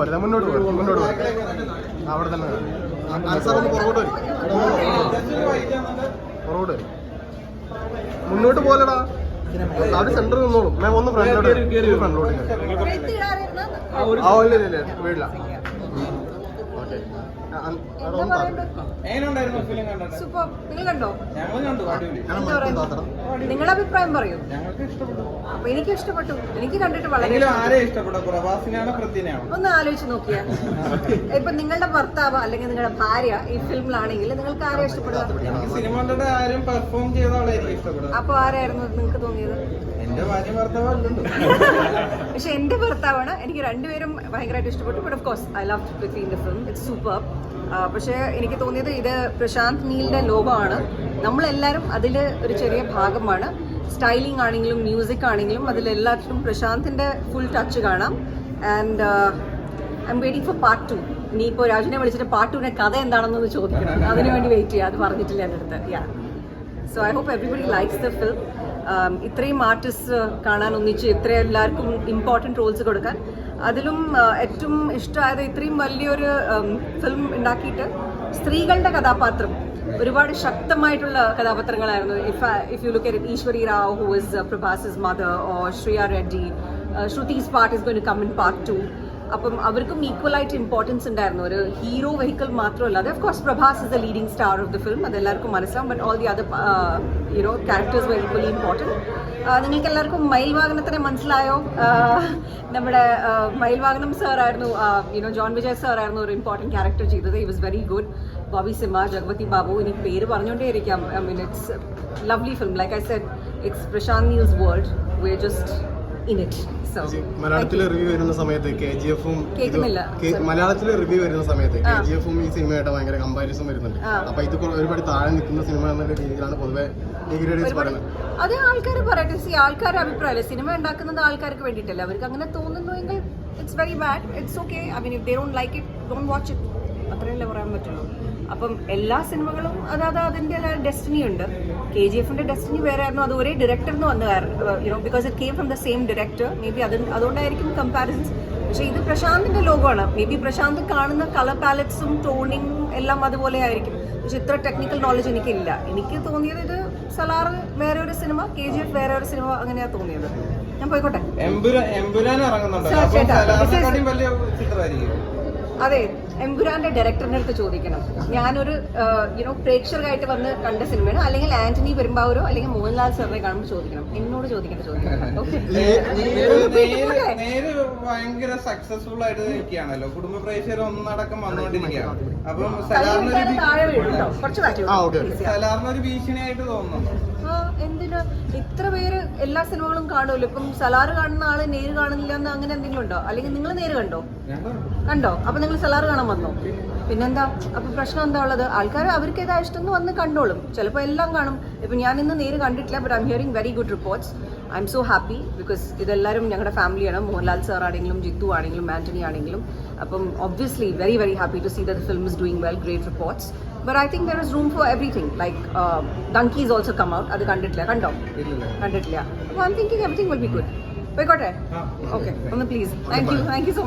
മുന്നോട്ട് പോരുത്, മുന്നോട്ട് പോരുത്. അവിടെ തന്നെ. പുറകോട്ട് വരും. പുറകോട്ട് വരും മുന്നോട്ട് പോലടാ. അവിടെ സെന്ററിൽ നിന്നോളും. ഞാൻ ഒന്ന് ഫ്രണ്ടിലോട്ട് ഫ്രണ്ടിലോട്ട് ആ ഇല്ല ഇല്ല. വീടില്ല ഓക്കെ ഒന്ന് താഴെ. എങ്ങനെയുണ്ടായിരുന്നു ഫിലിം കണ്ടിട്ട് സൂപ്പർ. നിങ്ങൾ കണ്ടോ? നിങ്ങളുടെ അഭിപ്രായം പറയൂ. അപ്പൊ എനിക്ക് ഇഷ്ടപ്പെട്ടു. എനിക്ക് കണ്ടിട്ട് വളരെ ഒന്ന് ആലോചിച്ച് നോക്കിയാ. ഇപ്പൊ നിങ്ങളുടെ ഭർത്താവ് അല്ലെങ്കിൽ നിങ്ങളുടെ ഭാര്യ ഈ ഫിലിമിലാണെങ്കിൽ നിങ്ങൾക്ക് ആരെ ഇഷ്ടപ്പെടുക? എനിക്ക് സിനിമ കണ്ടിട്ട് ആരും പെർഫോം ചെയ്ത ആളെ എനിക്ക് ഇഷ്ടപ്പെടുന്നത് അപ്പൊ ആരായിരുന്നു നിങ്ങൾക്ക് തോന്നിയത്? എന്റെ ഭാര്യ ഭർത്താവ് പക്ഷെ എന്റെ ഭർത്താവാണ്. എനിക്ക് രണ്ടുപേരും ഭയങ്കരമായിട്ട് ഇഷ്ടപ്പെട്ടു. But of course I love Prithvi in the film it's super പക്ഷേ എനിക്ക് തോന്നിയത് ഇത് പ്രശാന്ത് നീലിന്റെ ലോകമാണ്. നമ്മളെല്ലാവരും അതിൽ ഒരു ചെറിയ ഭാഗമാണ്. സ്റ്റൈലിംഗ് ആണെങ്കിലും മ്യൂസിക് ആണെങ്കിലും അതിലെല്ലാത്തിലും പ്രശാന്തിന്റെ ഫുൾ ടച്ച് കാണാം. And I'm waiting for part two ഇനിയിപ്പോൾ രാജുവിനെ വിളിച്ചിട്ട് പാർട്ട് ടുവിന്റെ കഥ എന്താണെന്നൊന്ന് ചോദിക്കണം. അതിനുവേണ്ടി വെയിറ്റ് ചെയ്യാം. അത് പറഞ്ഞിട്ടില്ല എന്റെ അടുത്ത്. Yeah so I hope everybody likes the film ഇത്രയും ആർട്ടിസ്റ്റ് കാണാൻ ഒന്നിച്ച് ഇത്ര എല്ലാവർക്കും ഇമ്പോർട്ടന്റ് റോൾസ് കൊടുക്കാൻ. അതിലും ഏറ്റവും ഇഷ്ടമായത് ഇത്രയും വലിയൊരു ഫിലിം ഉണ്ടാക്കിയിട്ട് സ്ത്രീകളുടെ കഥാപാത്രം. ഒരുപാട് ശക്തമായിട്ടുള്ള കഥാപാത്രങ്ങളായിരുന്നു. If if you look at Eshwari Rao who is Prabhas mother oh Shriya Reddy Shruti's part is going come in part two അപ്പം അവർക്കും ഈക്വൽ ആയിട്ട് ഇമ്പോർട്ടൻസ് ഉണ്ടായിരുന്നു. ഒരു ഹീറോ വെഹിക്കിൾ മാത്രമല്ല. അത് of course Prabhas is the leading star of the film അത് എല്ലാവർക്കും മനസ്സിലാവും but all the other you know characters very equally important നിങ്ങൾക്ക് എല്ലാവർക്കും മയിൽ വാഹനത്തിനെ മനസ്സിലായോ? നമ്മുടെ മയിൽവാഹനം മയിൽ വാഹനം സാർ ആയിരുന്നു യുനോ ജോൺ വിജയ് സാറായിരുന്നു ഒരു ഇമ്പോർട്ടന്റ് ക്യാരക്ടർ ചെയ്തത്. He was very good Bobby Simha Jagapathi Babu എനിക്ക് പേര് പറഞ്ഞുകൊണ്ടേയിരിക്കാം. I mean it's lovely film like I said it's Prashanth news world we just in it so മലയാളത്തിലെ റിവ്യൂ വരുന്ന സമയത്ത് K G എഫും കേൾക്കുന്നില്ല. മലയാളത്തിലെ റിവ്യൂ വരുന്ന സമയത്ത് കെ ജി എഫും ഈ സിനിമയായിട്ട് ഭയങ്കര കമ്പാരിസൺ വരുന്നുണ്ട്. അപ്പൊ ഇത് ഒരുപാട് താഴെ നിൽക്കുന്ന സിനിമ എന്നുള്ള രീതിയിലാണ് പൊതുവെ അത് ആൾക്കാർ പറയട്ടെ. സി ആൾക്കാരുടെ അഭിപ്രായമല്ലേ. സിനിമ ഉണ്ടാക്കുന്നത് ആൾക്കാർക്ക് വേണ്ടിയിട്ടല്ലേ. അവർക്ക് അങ്ങനെ തോന്നുന്നുവെങ്കിൽ it's very bad it's okay I mean if they don't like it don't watch it അത്രയല്ലേ പറയാൻ പറ്റുള്ളൂ. അപ്പം എല്ലാ സിനിമകളും അതാത് അതിന്റെ ഡെസ്റ്റിനി ഉണ്ട് കെ ജി എഫിന്റെ ഡെസ്റ്റിനി വേറെ ആയിരുന്നു അത് ഒരേ ഡയറക്ടർ എന്ന് വന്ന you know because it came from the same director maybe അത് അതുകൊണ്ടായിരിക്കും കമ്പാരിസൺസ് പക്ഷേ ഇത് പ്രശാന്തിന്റെ ലോകമാണ്. മേ ബി പ്രശാന്ത് കാണുന്ന കളർ പാലറ്റ്സും ടോണിങ് എല്ലാം അതുപോലെ ആയിരിക്കും. പക്ഷെ ഇത്ര ടെക്നിക്കൽ നോളജ് എനിക്കില്ല. എനിക്ക് തോന്നിയത് ഇത് സലാർ വേറെ ഒരു സിനിമ കെ ജി എഫ് വേറെ ഒരു സിനിമ അങ്ങനെയാണ് തോന്നിയത്. ഞാൻ പോയിക്കോട്ടെ. അതെ എംപുരാന്റെ ഡയറക്ടറിന്റെ അടുത്ത് ചോദിക്കണം. ഞാനൊരു യുനോ പ്രേക്ഷകരായിട്ട് വന്ന് കണ്ട സിനിമയാണ്. അല്ലെങ്കിൽ ആന്റണി പെരുമ്പാവൂരോ അല്ലെങ്കിൽ മോഹൻലാൽ സാറിനെ കാണുമ്പോൾ ചോദിക്കണം. എന്നോട് ചോദിക്കേണ്ട ചോദിക്കണം ഓക്കെ നേര് നേര് ഭയങ്കര സക്സസ്ഫുൾ ആയിട്ട് നിൽക്കുകയാണല്ലോ. കുടുംബ പ്രേക്ഷകർ ഒന്നടക്കം വന്നുകൊണ്ടിരിക്കുകയാണ്. അപ്പം സലാറിനൊരു ഭീഷണിയായിട്ട് തോന്നുന്നു. എന്തിന്? ഇത്ര പേര് എല്ലാ സിനിമകളും കാണുമല്ലോ? ഇപ്പം സലാറ് കാണുന്ന ആൾ നേര് കാണുന്നില്ല എന്ന് അങ്ങനെ എന്തെങ്കിലും ഉണ്ടോ? അല്ലെങ്കിൽ നിങ്ങൾ നേര് കണ്ടോ? കണ്ടോ. അപ്പൊ നിങ്ങൾ സലാർ കാണാൻ വന്നോ? പിന്നെന്താ? അപ്പൊ പ്രശ്നം എന്താ ഉള്ളത്? ആൾക്കാർ അവർക്ക് ഏതാ ഇഷ്ടം എന്ന് വന്ന് കണ്ടോളും. ചിലപ്പോൾ എല്ലാം കാണും. ഇപ്പൊ ഞാൻ ഇന്ന് നേര് കണ്ടിട്ടില്ല but I'm hearing very good reports I'm so happy because ഇതെല്ലാവരും ഞങ്ങളുടെ ഫാമിലിയാണ് മോഹൻലാൽ സാർ ആണെങ്കിലും ജിത്തു ആണെങ്കിലും ആന്റണി ആണെങ്കിലും. അപ്പം obviously very very happy to see the film is doing well great reports but I think there is room for everything like is also come out അത് കണ്ടിട്ടില്ല. കണ്ടോ. കണ്ടിട്ടില്ല. അപ്പോൾ I thinking everything will be good പോയിക്കോട്ടെ. Okay ഒന്ന് please thank you thank you so